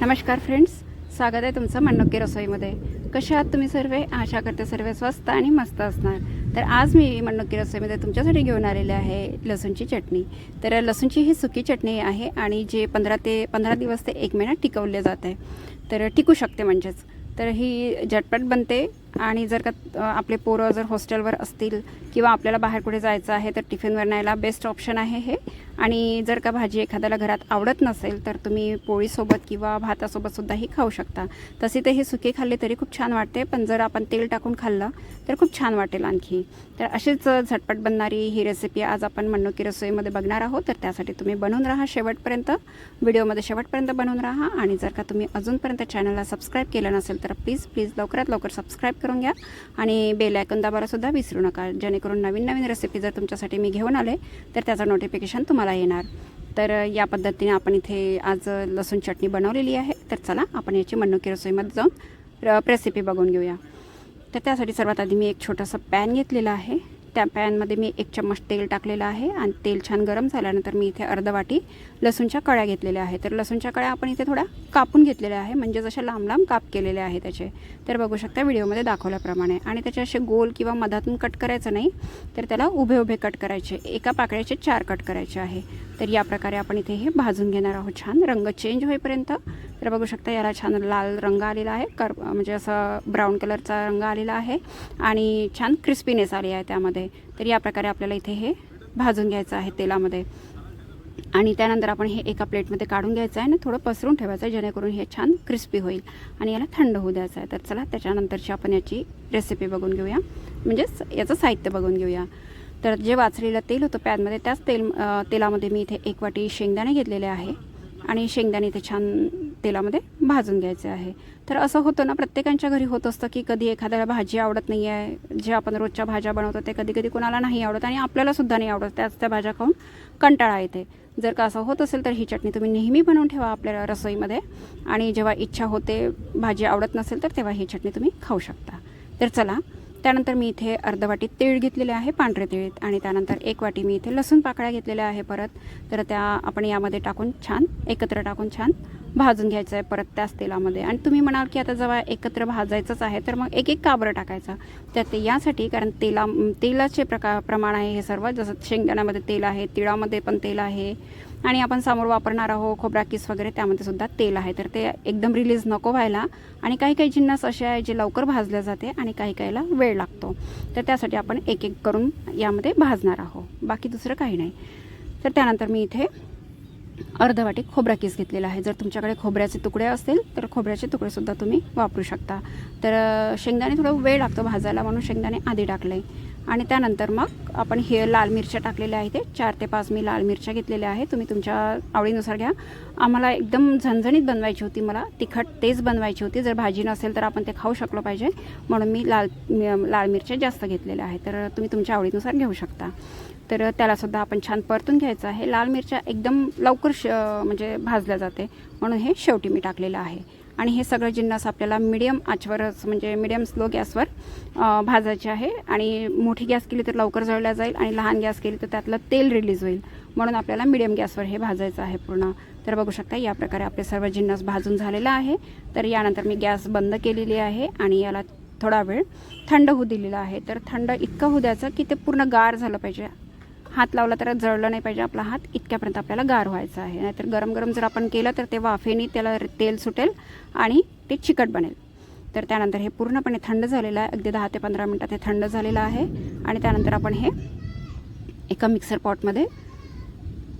नमस्कार फ्रेंड्स स्वागत आहे तुमचं मन्नोके रसोईमध्ये. कसे आहात तुम्ही सर्व? आशा करते सर्व स्वस्त आणि मस्त असणार. तर आज मी मन्नोके रसोईमध्ये तुमच्यासाठी घेऊन आलेले आहे लसूणची चटणी. तर लसूणची ही सुकी चटणी आहे आणि जे पंधरा ते पंधरा दिवस ते एक महिना टिकवले जात. आहे तर टिकू शकते म्हणजेच. तर ही झटपट बनते. आणि जर का आपले पोरं जर हॉस्टेलवर असतील किंवा आपल्याला बाहेर कुठे जायचं आहे तर टिफिनवर न्यायला बेस्ट ऑप्शन आहे हे. आणि जर का भाजी एखाद्याला घरात आवडत नसेल तर तुम्ही पोळीसोबत किंवा भातासोबतसुद्धाही खाऊ शकता. तसे ते हे सुके खाल्ले तरी खूप छान वाटते पण जर आपण तेल टाकून खाल्लं तर खूप छान वाटेल आणखी. तर अशीच झटपट बनणारी ही रेसिपी आज आपण मन्नोकी रसोईमध्ये बघणार आहोत. तर त्यासाठी तुम्ही बनवून राहा शेवटपर्यंत. व्हिडिओमध्ये शेवटपर्यंत बनवून राहा. आणि जर का तुम्ही अजूनपर्यंत चॅनलला सबस्क्राईब केलं नसेल तर प्लीज प्लीज लवकरात लवकर सबस्क्राईब करून घ्या. आणि बेल आयकन दाबायलासुद्धा विसरू नका. जेणेकरून नवीन नवीन रेसिपी जर तुमच्यासाठी मी घेऊन आले तर त्याचं नोटिफिकेशन तुम्हाला येणार. तर या पद्धतीने आपण इथे आज लसूण चटणी बनवलेली आहे. तर चला आपण याची मन्नुकी रसोईमध्ये जाऊन रेसिपी बघून घेऊया. तर त्यासाठी सर्वात आधी मी एक छोटंसं पॅन घेतलेलं आहे. त्या पॅनमध्ये मी एक चम्मच तेल टाकलेलं आहे आणि तेल छान गरम झाल्यानंतर मी इथे अर्ध वाटी लसूणच्या कळ्या घेतलेल्या आहे तर लसूणच्या कळ्या आपण इथे थोड्या कापून घेतलेल्या आहे. म्हणजे जसे लांब लांब काप केलेले आहे त्याचे. तर बघू शकता व्हिडिओमध्ये दाखवल्याप्रमाणे. आणि त्याचे असे गोल किंवा मधातून कट करायचं नाही तर त्याला उभे उभे कट करायचे. एका पाकळ्याचे चार कट करायचे आहे. तर या प्रकारे आपण इथे हे भाजून घेणार आहोत छान. रंग चेंज होईपर्यंत तर बघू शकता याला छान लाल रंग आलेला आहे. कर म्हणजे असं ब्राऊन कलरचा रंग आलेला आहे आणि छान क्रिस्पीनेस आली आहे त्यामध्ये. तर या प्रकारे आपल्याला इथे हे भाजून घ्यायचं आहे तेलामध्ये. आणि त्यानंतर आपण हे एका प्लेटमध्ये काढून घ्यायचं आहे आणि थोडं पसरून ठेवायचं आहे जेणेकरून हे छान क्रिस्पी होईल आणि याला थंड होऊ द्यायचं आहे. तर चला त्याच्यानंतरची आपण याची रेसिपी बघून घेऊया. म्हणजेच याचं साहित्य बघून घेऊया. तर जे वाचलेलं तेल होतं पॅनमध्ये त्याच तेल तेलामध्ये मी इथे एक वाटी शेंगदाणे घेतलेले आहे. आणि शेंगदाणे इथे छान तेलामध्ये भाजून घ्यायचे आहे. तर असं होतं ना प्रत्येकांच्या घरी होत असतं की कधी एखाद्याला भाजी आवडत नाही आहे जे आपण रोजच्या भाज्या बनवतो ते कधी कधी कोणाला नाही आवडत आणि आपल्यालासुद्धा नाही आवडत त्याच त्या भाज्या खाऊन कंटाळा येते. जर का असं होत असेल तर ही चटणी तुम्ही नेहमी बनवून ठेवा आपल्या रसोईमध्ये आणि जेव्हा इच्छा होते भाजी आवडत नसेल तर तेव्हा ही चटणी तुम्ही खाऊ शकता. तर चला त्यानंतर मी इथे अर्ध वाटी तीळ घेतलेले आहे पांढरे तीळ आणि त्यानंतर एक वाटी मी इथे लसूण पाकळ्या घेतलेल्या आहे परत. तर त्या आपण यामध्ये टाकून छान एकत्र टाकून छान भाजून घ्यायचं आहे परत त्याच तेलामध्ये. आणि तुम्ही म्हणाल की आता जेव्हा एकत्र भाजायचंच आहे तर मग एक एक काबरं टाकायचं. तर ते यासाठी कारण तेला तेलाचे प्रकार प्रमाण आहे हे सर्व. जसं शेंगदाण्यामध्ये तेल आहे तिळामध्ये पण तेल आहे. आणि आपण समोर वापरणार आहोत खोबरा किस वगैरे त्यामध्ये सुद्धा तेल आहे. तर ते एकदम रिलीज नको व्हायला. आणि काही काही जिन्नस असे आहे जे लवकर भाजले जाते आणि काही काहीला वेळ लागतो. तर त्यासाठी आपण एक एक करून यामध्ये भाजणार आहोत. बाकी दुसरं काही नाही. तर त्यानंतर मी इथे अर्ध वाटी खोबरा किस घेतलेला आहे. जर तुमच्याकडे खोबऱ्याचे तुकडे असतील तर खोबऱ्याचे तुकडेसुद्धा तुम्ही वापरू शकता. तर शेंगदाणे थोडं वेळ लागतो भाजायला म्हणून शेंगदाणे आधी टाकले. आणि त्यानंतर मग आपण हे लाल मिरच्या टाकलेल्या आहेत. ते चार ते पाच मी लाल मिरच्या घेतलेल्या आहे तुम्ही तुमच्या आवडीनुसार घ्या. आम्हाला एकदम झणझणीत बनवायची होती मला. तिखट तेच बनवायची होती. जर भाजी नसेल तर आपण ते खाऊ शकलो पाहिजे. म्हणून मी लाल लाल मिरच्या जास्त घेतलेल्या आहे तर तुम्ही तुमच्या आवडीनुसार घेऊ शकता. तर त्यालासुद्धा आपण छान परतून घ्यायचं आहे. लाल मिरच्या एकदम लवकर श म्हणजे भाजल्या जाते. म्हणून हे शेवटी मी टाकलेलं आहे. आणि हे सगळं जिन्नस आपल्याला मिडियम आचवरच म्हणजे मिडियम स्लो गॅसवर भाजायचे आहे. आणि मोठी गॅस केली तर लवकर जळल्या जाईल आणि लहान गॅस केली तर त्यातलं तेल रिलीज होईल. म्हणून आपल्याला मिडियम गॅसवर हे भाजायचं आहे पूर्ण. तर बघू शकता या प्रकारे आपले सर्व जिन्नस भाजून झालेला आहे. तर यानंतर मी गॅस बंद केलेली आहे आणि याला थोडा वेळ थंड होऊ दिलेला आहे. तर थंड इतकं होऊ द्यायचं की ते पूर्ण गार झालं पाहिजे. हात लावला तर जळलं नाही पाहिजे आपला हात इतक्यापर्यंत आपल्याला गार व्हायचा आहे. नाहीतर गरम गरम जर आपण केलं तर ते वाफेने त्याला तेल सुटेल आणि ते चिकट बनेल. तर त्यानंतर हे पूर्णपणे थंड झालेलं आहे. अगदी दहा ते पंधरा मिनटात हे थंड झालेलं आहे आणि त्यानंतर आपण हे एका मिक्सर पॉटमध्ये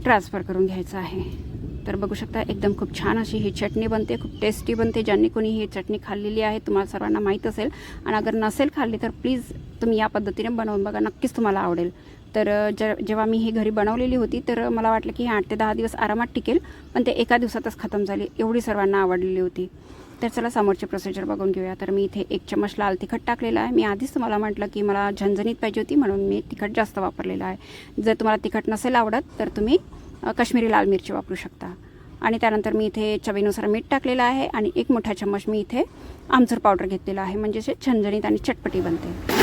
ट्रान्सफर करून घ्यायचं आहे. तर बघू शकता एकदम खूप छान अशी ही चटणी बनते खूप टेस्टी बनते. ज्यांनी कोणी ही चटणी खाल्लेली आहे तुम्हाला सर्वांना माहीत असेल. आणि अगर नसेल खाल्ली तर प्लीज तुम्ही या पद्धतीने बनवून बघा. नक्कीच तुम्हाला आवडेल. तर ज जेव्हा मी ही घरी बनवलेली होती तर मला वाटलं की हे आठ ते दहा दिवस आरामात टिकेल पण ते एका दिवसातच खतम झाली एवढी सर्वांना आवडलेली होती. तर चला समोरची प्रोसिजर बघून घेऊया. तर मी इथे एक चमच लाल तिखट टाकलेलं आहे. मी आधीच तुम्हाला म्हटलं की मला झणझणीत पाहिजे होती म्हणून मी तिखट जास्त वापरलेलं आहे. जर तुम्हाला तिखट नसेल आवडत तर तुम्ही कश्मीरी लाल मिरची वापरू शकता. आणि त्यानंतर मी इथे चवीनुसार मीठ टाकलेलं आहे आणि एक मोठा चम्मच मी इथे आमचूर पावडर घेतलेला आहे. म्हणजे असे झणझणीत आणि चटपटी बनते.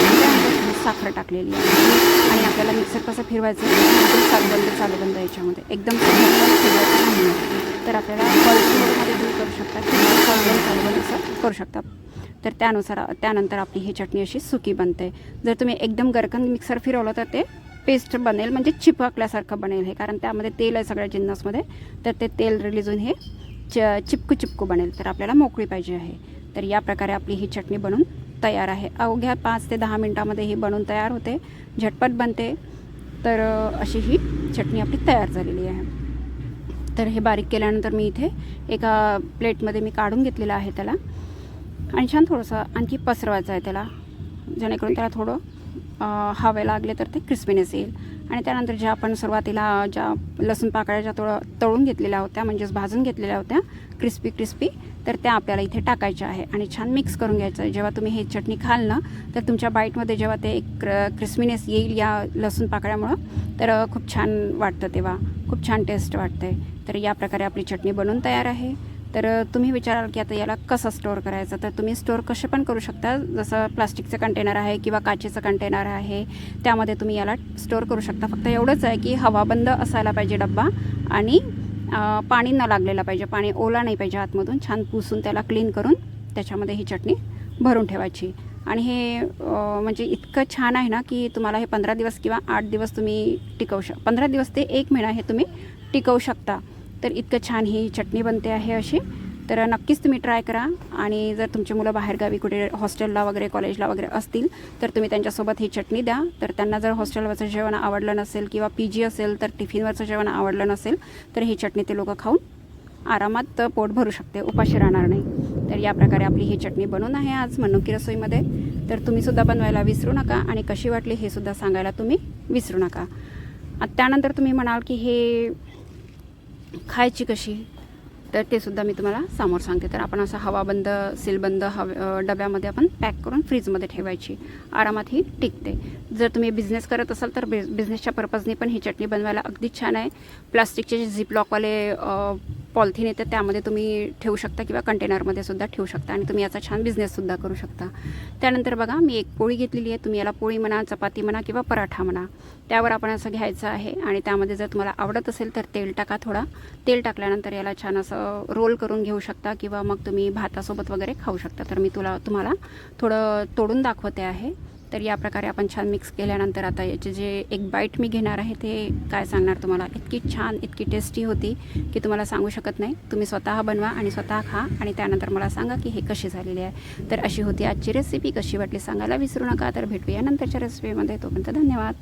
साखर टाकलेली आहे. आणि आपल्याला मिक्सर कसं फिरवायचं एकदम चालू चालू बंद याच्यामध्ये. एकदम फिरवायचं तर आपल्याला पल्समध्ये तुम्ही करू शकता करू शकता. तर त्यानुसार त्यानंतर आपली ही चटणी अशी सुकी बनते. जर तुम्ही एकदम गरकन मिक्सर फिरवलं तर ते पेस्ट बनेल म्हणजे चिपकल्यासारखं बनेल हे. कारण त्यामध्ये तेल आहे सगळ्या जिन्नसमध्ये. तर ते तेल रिलीज होऊन हे च चिपकू चिपकू बनेल. तर आपल्याला मोकळी पाहिजे आहे. तर या प्रकारे आपली ही चटणी बनून तयार आहे. अवघ्या पाच ते दहा मिनटामध्ये ही बनून तयार होते. झटपट बनते. तर अशी ही चटणी आपली तयार झालेली आहे. तर हे बारीक केल्यानंतर मी इथे एका प्लेटमध्ये मी काढून घेतलेलं आहे त्याला. आणि छान थोडंसं आणखी पसरवायचं आहे त्याला. जेणेकरून त्याला थोडं हवे लागले तर ते क्रिस्पीनेस येईल. आणि त्यानंतर ज्या आपण सुरुवातीला ज्या लसूण पाकळ्या ज्या थोडं तळून घेतलेल्या होत्या म्हणजेच भाजून घेतलेल्या होत्या क्रिस्पी क्रिस्पी तर त्या आपल्याला इथे टाकायच्या आहे. आणि छान मिक्स करून घ्यायचं. आहे जेव्हा तुम्ही हे चटणी खाल ना तर तुमच्या बाईटमध्ये जेव्हा ते एक क्र क्रिस्मिनेस येईल या लसूण पाकळ्यामुळं तर खूप छान वाटतं तेव्हा. खूप छान टेस्ट वाटते तर या प्रकारे आपली चटणी बनवून तयार आहे. तर तुम्ही विचाराल की आता याला कसं स्टोअर करायचं? तर तुम्ही स्टोअर कसे पण करू शकता. जसं प्लास्टिकचं कंटेनर आहे किंवा काचेचं कंटेनर आहे त्यामध्ये तुम्ही याला स्टोअर करू शकता. फक्त एवढंच आहे की हवाबंद असायला पाहिजे डब्बा आणि पाणी न लागलेलं पाहिजे पाणी ओला नाही पाहिजे आतमधून छान पुसून त्याला क्लीन करून त्याच्यामध्ये ही चटणी भरून ठेवायची. आणि हे म्हणजे इतकं छान आहे ना की तुम्हाला हे पंधरा दिवस किंवा आठ दिवस तुम्ही टिकवू शक पंधरा दिवस ते एक महिना हे तुम्ही टिकवू शकता. तर इतकं छान ही चटणी बनते आहे अशी. तर नक्कीच तुम्ही ट्राय करा. आणि जर तुमची मुलं बाहेरगावी कुठे हॉस्टेलला वगैरे कॉलेजला वगैरे असतील तर तुम्ही त्यांच्यासोबत ही चटणी द्या. तर त्यांना जर हॉस्टेलवरचं जेवण आवडलं नसेल किंवा पी जी असेल तर टिफिनवरचं जेवण आवडलं नसेल तर ही चटणी ते लोकं खाऊन आरामात पोट भरू शकते. उपाशी राहणार नाही. तर या प्रकारे आपली ही चटणी बनवून आहे आज मनुकी रसोईमध्ये. तर तुम्हीसुद्धा बनवायला विसरू नका आणि कशी वाटली हे सुद्धा सांगायला तुम्ही विसरू नका. त्यानंतर तुम्ही म्हणाल की हे खायची कशी? तर ते सुद्धा मी तुम्हाला समोर सांगते. तर आपण असं हवाबंद सीलबंद हव डब्यामध्ये आपण पॅक करून फ्रीजमध्ये ठेवायची. आरामात ही टिकते. जर तुम्ही बिझनेस करत असाल तर बिझ बिझनेसच्या पर्पजने पण ही चटणी बनवायला अगदी छान आहे. प्लास्टिकचे जे झिपलॉकवाले पॉलिथिन येतं त्यामध्ये तुम्ही ठेवू शकता किंवा कंटेनरमध्ये सुद्धा ठेवू शकता आणि तुम्ही याचा छान बिझनेससुद्धा करू शकता. त्यानंतर बघा मी एक पोळी घेतलेली आहे. तुम्ही याला पोळी म्हणा चपाती म्हणा किंवा पराठा म्हणा त्यावर आपण असं घ्यायचं आहे आणि त्यामध्ये जर तुम्हाला आवडत असेल तर तेल टाका थोडा. तेल टाकल्यानंतर याला छान असं रोल करून घेऊ शकता किंवा मग तुम्ही भातासोबत वगैरे खाऊ शकता. तर मी तुला तुम्हाला थोडं तोडून दाखवते आहे. तर या प्रकारे आपण छान मिक्स केल्यानंतर आता याचे जे एक बाईट मी घेणार आहे ते काय सांगणार तुम्हाला? इतकी छान इतकी टेस्टी होती की तुम्हाला सांगू शकत नाही. तुम्ही स्वतः बनवा आणि स्वतः खा आणि त्यानंतर मला सांगा की हे कशी झालेली आहे. तर अशी होती आजची रेसिपी कशी वाटली सांगायला विसरू नका. तर भेटूया नंतरच्या रेसिपीमध्ये तोपर्यंत धन्यवाद.